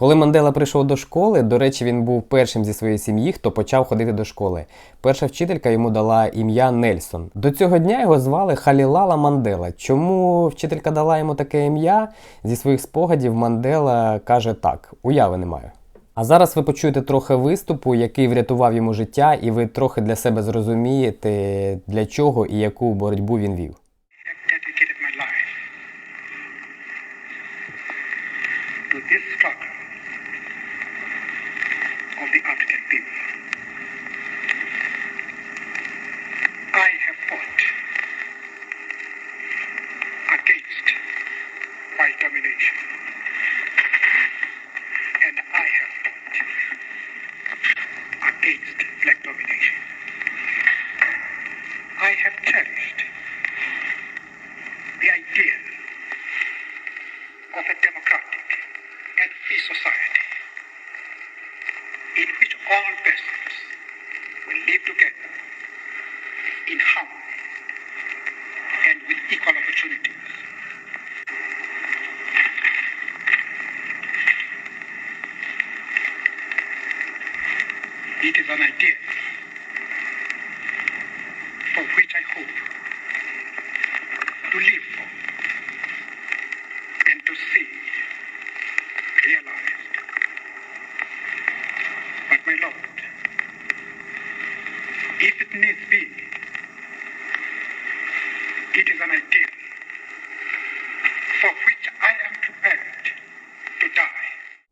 Коли Мандела прийшов до школи, до речі, він був першим зі своєї сім'ї, хто почав ходити до школи. Перша вчителька йому дала ім'я Нельсон. До цього дня його звали Халілала Мандела. Чому вчителька дала йому таке ім'я? Зі своїх спогадів Мандела каже так: уяви не маю. А зараз ви почуєте трохи виступу, який врятував йому життя, і ви трохи для себе зрозумієте, для чого і яку боротьбу він вів. to this struggle of the people. I have fought against white domination, and I have fought against black domination. I have cherished Idea for which I hope. To live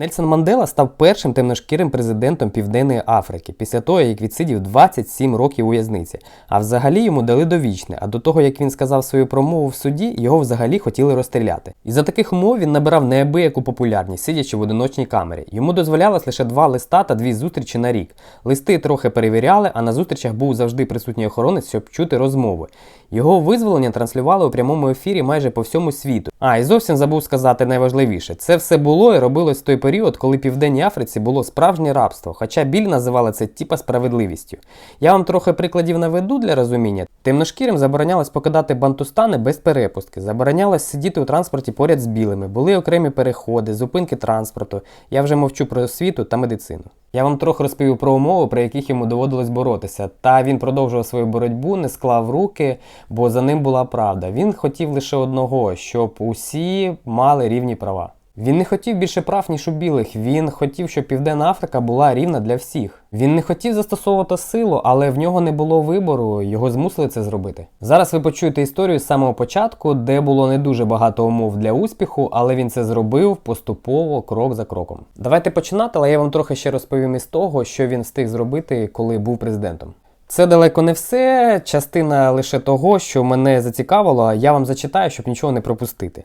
Нельсон Мандела став першим темношкірим президентом Південної Африки після того, як відсидів 27 років у в'язниці. А взагалі йому дали довічне. А до того, як він сказав свою промову в суді, його взагалі хотіли розстріляти. І за таких умов він набирав неабияку популярність, сидячи в одиночній камері. Йому дозволялось лише два листа та дві зустрічі на рік. Листи трохи перевіряли, а на зустрічах був завжди присутній охоронець, щоб чути розмови. Його визволення транслювали у прямому ефірі майже по всьому світу. А і зовсім забув сказати найважливіше: це все було і робилось той період, коли в Південній Африці було справжнє рабство, хоча біль називали це типа справедливістю. Я вам трохи прикладів наведу для розуміння. Темношкірим заборонялось покидати бантустани без перепустки, заборонялось сидіти у транспорті поряд з білими, були окремі переходи, зупинки транспорту. Я вже мовчу про освіту та медицину. Я вам трохи розповів про умови, при яких йому доводилось боротися. Та він продовжував свою боротьбу, не склав руки, бо за ним була правда. Він хотів лише одного, щоб усі мали рівні права. Він не хотів більше прав, ніж у білих. Він хотів, щоб Південна Африка була рівна для всіх. Він не хотів застосовувати силу, але в нього не було вибору, його змусили це зробити. Зараз ви почуєте історію з самого початку, де було не дуже багато умов для успіху, але він це зробив поступово, крок за кроком. Давайте починати, але я вам трохи ще розповім із того, що він встиг зробити, коли був президентом. Це далеко не все, частина лише того, що мене зацікавило, я вам зачитаю, щоб нічого не пропустити.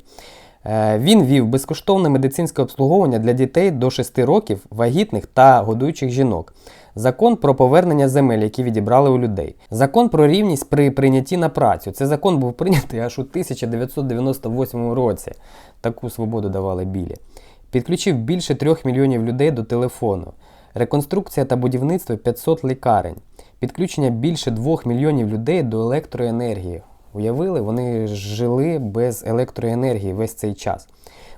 Е, Він вів безкоштовне медицинське обслуговування для дітей до 6 років, вагітних та годуючих жінок. Закон про повернення земель, які відібрали у людей. Закон про рівність при прийнятті на працю. Цей закон був прийнятий аж у 1998 році. Таку свободу давали білі. Підключив більше 3 мільйонів людей до телефону. Реконструкція та будівництво 500 лікарень. Підключення більше 2 мільйонів людей до електроенергії. Уявили, вони жили без електроенергії весь цей час.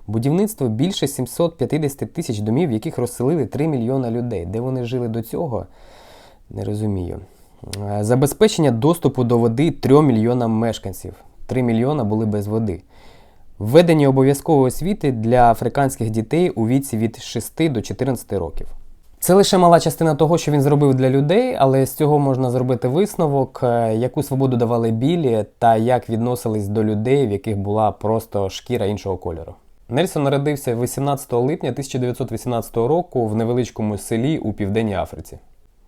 Будівництво більше 750 тисяч домів, в яких розселили 3 мільйона людей. Де вони жили до цього, не розумію. Е, Забезпечення доступу до води 3 мільйонам мешканців. 3 мільйона були без води. Введення обов'язкової освіти для африканських дітей у віці від 6 до 14 років. Це лише мала частина того, що він зробив для людей, але з цього можна зробити висновок, е, яку свободу давали білі та як відносились до людей, в яких була просто шкіра іншого кольору. Нельсон народився 18 липня 1918 року в невеличкому селі у Південній Африці.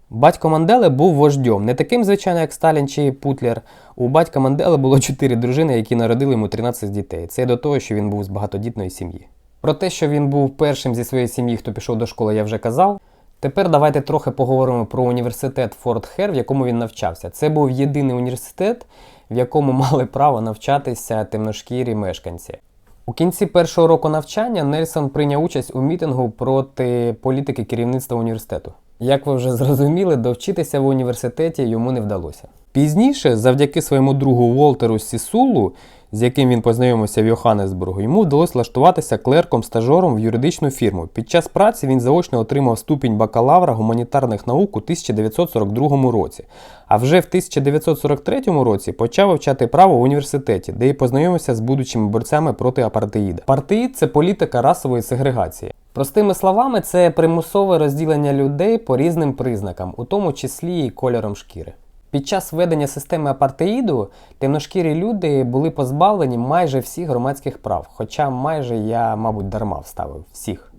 Батько Мандели був вождьом, не таким, звичайно, як Сталін чи Путлер. У батька Мандели було чотири дружини, які народили йому 13 дітей. Це до того, що він був з багатодітної сім'ї. Про те, що він був першим зі своєї сім'ї, хто пішов до школи, я вже казав. Тепер давайте трохи поговоримо про університет Форт Хер, в якому він навчався. Це був єдиний університет, в якому мали право навчатися темношкірі мешканці. У кінці першого року навчання Нельсон прийняв участь у мітингу проти політики керівництва університету. Як ви вже зрозуміли, довчитися в університеті йому не вдалося. Пізніше, завдяки своєму другу Волтеру Сісулу, з яким він познайомився в Йоханнесбургу, йому вдалося влаштуватися клерком-стажером в юридичну фірму. Під час праці він заочно отримав ступінь бакалавра гуманітарних наук у 1942 році. А вже в 1943 році почав вивчати право в університеті, де і познайомився з будучими борцями проти апартеїда. Апартеїд – це політика расової сегрегації. Простими словами, це примусове розділення людей по різним признакам, у тому числі і кольором шкіри. Під час введення системи апартеїду темношкірі люди були позбавлені майже всіх громадських прав, хоча майже я, мабуть, дарма вставив всіх.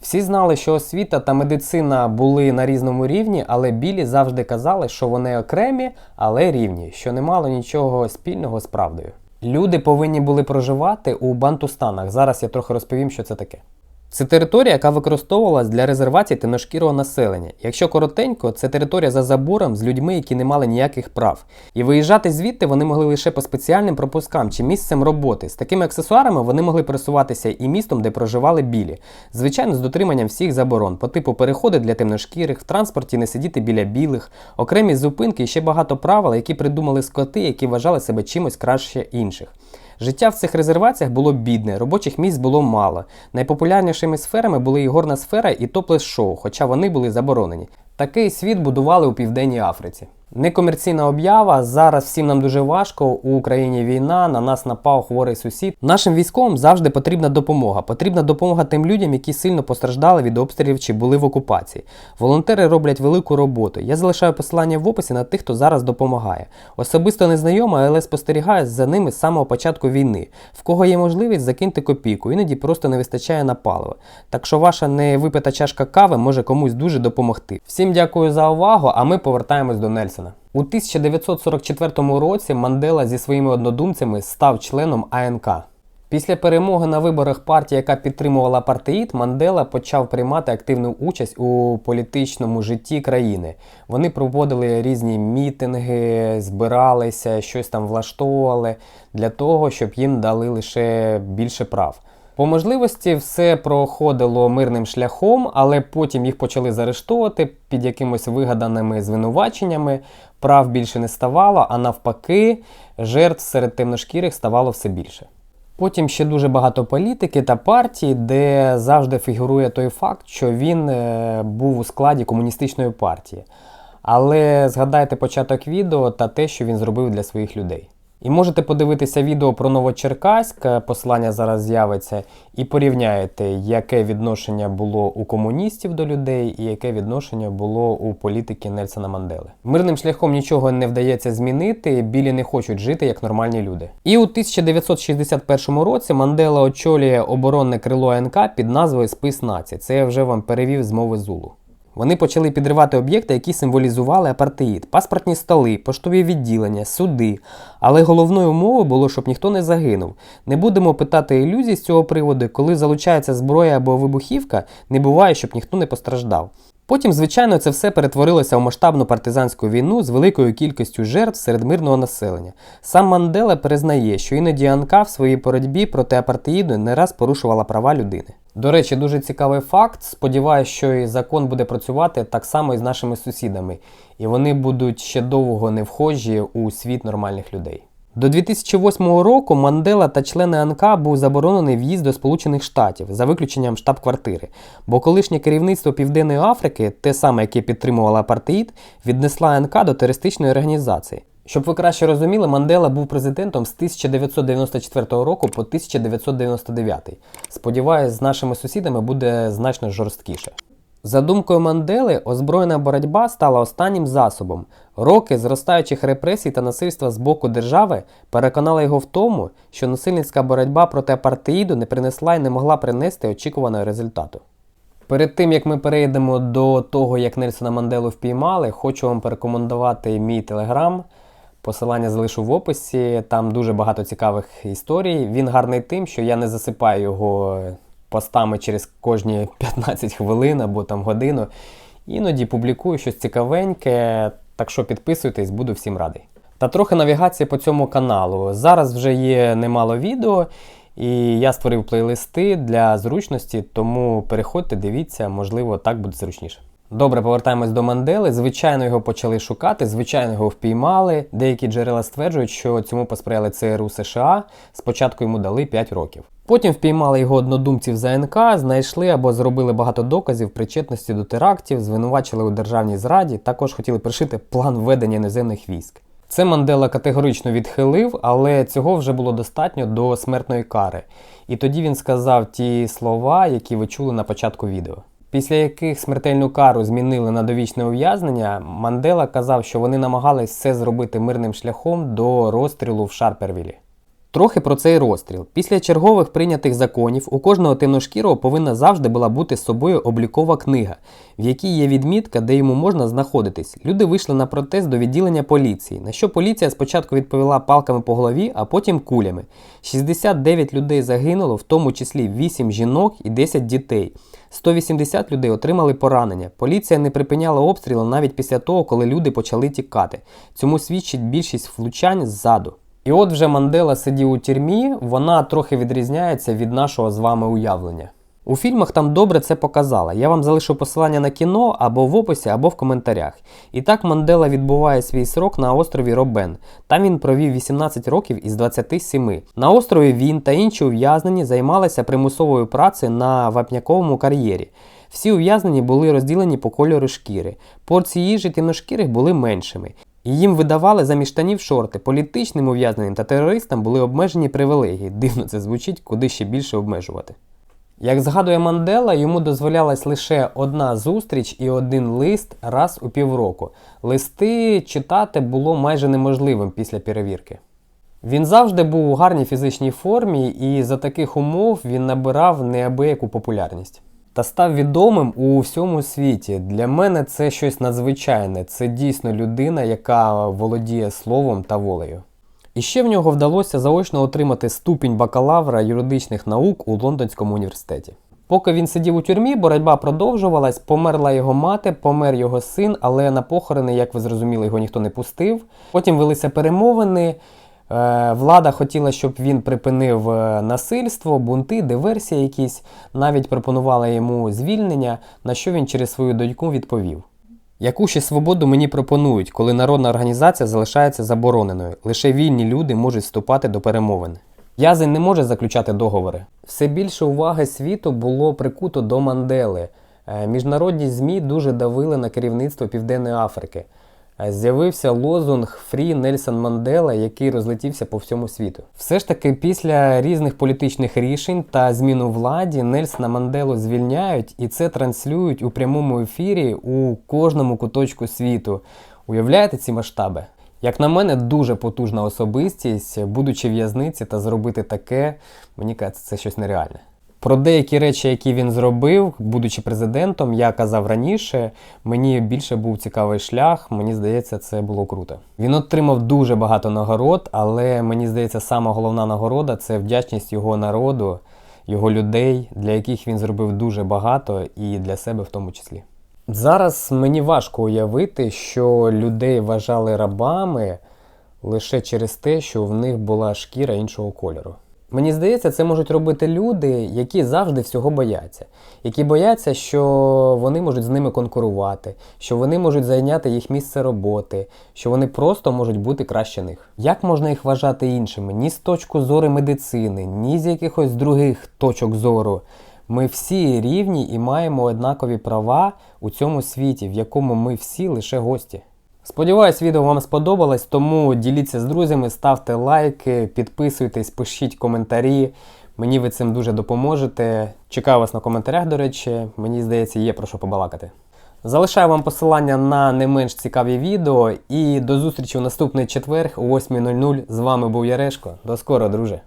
Всі знали, що освіта та медицина були на різному рівні, але білі завжди казали, що вони окремі, але рівні, що не мало нічого спільного з правдою. Люди повинні були проживати у бантустанах. Зараз я трохи розповім, що це таке. Це територія, яка використовувалась для резервації темношкірого населення. Якщо коротенько, це територія за забором з людьми, які не мали ніяких прав. І виїжджати звідти вони могли лише по спеціальним пропускам чи місцем роботи. З такими аксесуарами вони могли пересуватися і містом, де проживали білі. Звичайно, з дотриманням всіх заборон, по типу переходи для темношкірих, в транспорті не сидіти біля білих, окремі зупинки і ще багато правил, які придумали скоти, які вважали себе чимось краще інших. Життя в цих резерваціях було бідне, робочих місць було мало. Найпопулярнішими сферами були ігорна сфера і топлес-шоу, хоча вони були заборонені. Такий світ будували у Південній Африці. Некомерційна об'ява. Зараз всім нам дуже важко. У Україні війна, на нас напав хворий сусід. Нашим військовим завжди потрібна допомога. Потрібна допомога тим людям, які сильно постраждали від обстрілів чи були в окупації. Волонтери роблять велику роботу. Я залишаю посилання в описі на тих, хто зараз допомагає. Особисто не знайома, але спостерігаю за ними з самого початку війни. В кого є можливість, закиньте копійку, іноді просто не вистачає на паливо. Так що ваша невипита чашка кави може комусь дуже допомогти. Всім дякую за увагу, а ми повертаємось до Нельсона. У 1944 році Мандела зі своїми однодумцями став членом АНК. Після перемоги на виборах партії, яка підтримувала апартеїд, Мандела почав приймати активну участь у політичному житті країни. Вони проводили різні мітинги, збиралися, щось там влаштовували для того, щоб їм дали лише більше прав. По можливості все проходило мирним шляхом, але потім їх почали заарештовувати під якимось вигаданими звинуваченнями. Прав більше не ставало, а навпаки, жертв серед темношкірих ставало все більше. Потім ще дуже багато політики та партій, де завжди фігурує той факт, що він е, був у складі комуністичної партії. Але згадайте початок відео та те, що він зробив для своїх людей. І можете подивитися відео про Новочеркаськ, е, посилання зараз з'явиться, і порівняєте, яке відношення було у комуністів до людей і яке відношення було у політики Нельсона Мандели. Мирним шляхом нічого не вдається змінити, білі не хочуть жити як нормальні люди. І у 1961 році Мандела очолює оборонне крило АНК під назвою Спис нації. Це я вже вам перевів з мови Зулу. Вони почали підривати об'єкти, які символізували апартеїд, паспортні столи, поштові відділення, суди. Але головною умовою було, щоб ніхто не загинув. Не будемо питати ілюзій з цього приводу, коли залучається зброя або вибухівка, не буває, щоб ніхто не постраждав. Потім, звичайно, це все перетворилося у масштабну партизанську війну з великою кількістю жертв серед мирного населення. Сам Мандела признає, що іноді Анка в своїй боротьбі проти апартеїду не раз порушувала права людини. До речі, дуже цікавий факт. Сподіваюся, що і закон буде працювати так само і з нашими сусідами, і вони будуть ще довго не вхожі у світ нормальних людей. До 2008 року Мандела та члени АНК був заборонений в'їзд до Сполучених Штатів за виключенням штаб-квартири, бо колишнє керівництво Південної Африки, те саме, яке підтримувало апартеїд, віднесла АНК до терористичної організації. Щоб ви краще розуміли, Мандела був президентом з 1994 року по 1999. Сподіваюсь, з нашими сусідами буде значно жорсткіше. За думкою Мандели, озброєна боротьба стала останнім засобом. Роки зростаючих репресій та насильства з боку держави переконали його в тому, що насильницька боротьба проти апартеїду не принесла і не могла принести очікуваного результату. Перед тим як ми перейдемо до того, як Нельсона Манделу впіймали, хочу вам порекомендувати мій телеграм. Посилання залишу в описі. Там дуже багато цікавих історій. Він гарний тим, що я не засипаю його постами через кожні 15 хвилин або там годину. Іноді публікую щось цікавеньке, так що підписуйтесь, буду всім радий. Та трохи навігації по цьому каналу. Зараз вже є немало відео, і я створив плейлисти для зручності, тому переходьте, дивіться, можливо, так буде зручніше. Добре, повертаємось до Мандели. Звичайно, його почали шукати, звичайно, його впіймали. Деякі джерела стверджують, що цьому посприяли ЦРУ США. Спочатку йому дали 5 років. Потім впіймали його однодумців з АНК, знайшли або зробили багато доказів причетності до терактів, звинувачили у державній зраді, також хотіли пришити план введення іноземних військ. Це Мандела категорично відхилив, але цього вже було достатньо до смертної кари. І тоді він сказав ті слова, які ви чули на початку відео. Після яких смертельну кару змінили на довічне ув'язнення, Мандела казав, що вони намагались все зробити мирним шляхом до розстрілу в Шарпервілі. Трохи про цей розстріл. Після чергових прийнятих законів у кожного темношкірого повинна завжди була бути з собою облікова книга, в якій є відмітка, де йому можна знаходитись. Люди вийшли на протест до відділення поліції, на що поліція спочатку відповіла палками по голові, а потім кулями. 69 людей загинуло, в тому числі 8 жінок і 10 дітей. 180 людей отримали поранення. Поліція не припиняла обстріли навіть після того, коли люди почали тікати. Цьому свідчить більшість влучань ззаду. І от вже Мандела сидів у тюрмі, вона трохи відрізняється від нашого з вами уявлення. У фільмах там добре це показала. Я вам залишу посилання на кіно або в описі, або в коментарях. І так Мандела відбуває свій срок на острові Робен. Там він провів 18 років із 27. На острові він та інші ув'язнені займалися примусовою працею на вапняковому кар'єрі. Всі ув'язнені були розділені по кольору шкіри. Порції їжі темношкірих були меншими. Їм видавали замість штанів шорти. Політичним ув'язненим та терористам були обмежені привілегії. Дивно це звучить, куди ще більше обмежувати. Як згадує Мандела, йому дозволялась лише одна зустріч і один лист раз у півроку. Листи читати було майже неможливим після перевірки. Він завжди був у гарній фізичній формі, і за таких умов він набирав неабияку популярність. Та став відомим у всьому світі. Для мене це щось надзвичайне. Це дійсно людина, яка володіє словом та волею. І ще в нього вдалося заочно отримати ступінь бакалавра юридичних наук у Лондонському університеті. Поки він сидів у тюрмі, боротьба продовжувалась, померла його мати, помер його син, але на похорони, як ви зрозуміли, його ніхто не пустив. Потім велися перемовини. Е, Влада хотіла, щоб він припинив е, насильство, бунти, диверсії якісь, навіть пропонувала йому звільнення, на що він через свою доньку відповів. Яку ще свободу мені пропонують, коли народна організація залишається забороненою? Лише вільні люди можуть вступати до перемовин. В'язень не може заключати договори. Все більше уваги світу було прикуто до Мандели. Е, Міжнародні ЗМІ дуже давили на керівництво Південної Африки. З'явився лозунг Фрі Нельсон Мандела, який розлетівся по всьому світу. Все ж таки, після різних політичних рішень та змін у владі Нельсона Манделу звільняють і це транслюють у прямому ефірі у кожному куточку світу. Уявляєте ці масштаби? Як на мене, дуже потужна особистість, будучи в'язниці та зробити таке, мені кажеться, це щось нереальне. Про деякі речі, які він зробив, будучи президентом, я казав раніше. Мені більше був цікавий шлях. Мені здається, це було круто. Він отримав дуже багато нагород, але мені здається, сама головна нагорода це вдячність його народу, його людей, для яких він зробив дуже багато і для себе в тому числі. Зараз мені важко уявити, що людей вважали рабами лише через те, що в них була шкіра іншого кольору. Мені здається, це можуть робити люди, які завжди всього бояться, які бояться, що вони можуть з ними конкурувати, що вони можуть зайняти їх місце роботи, що вони просто можуть бути краще них. Як можна їх вважати іншими? Ні з точки зору медицини, ні з якихось других точок зору. Ми всі рівні і маємо однакові права у цьому світі, в якому ми всі лише гості. Сподіваюсь, відео вам сподобалось, тому діліться з друзями, ставте лайки, підписуйтесь, пишіть коментарі. Мені ви цим дуже допоможете. Чекаю вас на коментарях, до речі, мені здається, є про що побалакати. Залишаю вам посилання на не менш цікаві відео і до зустрічі у наступний четверг о 8.00. З вами був Ярешко. До скоро, друже!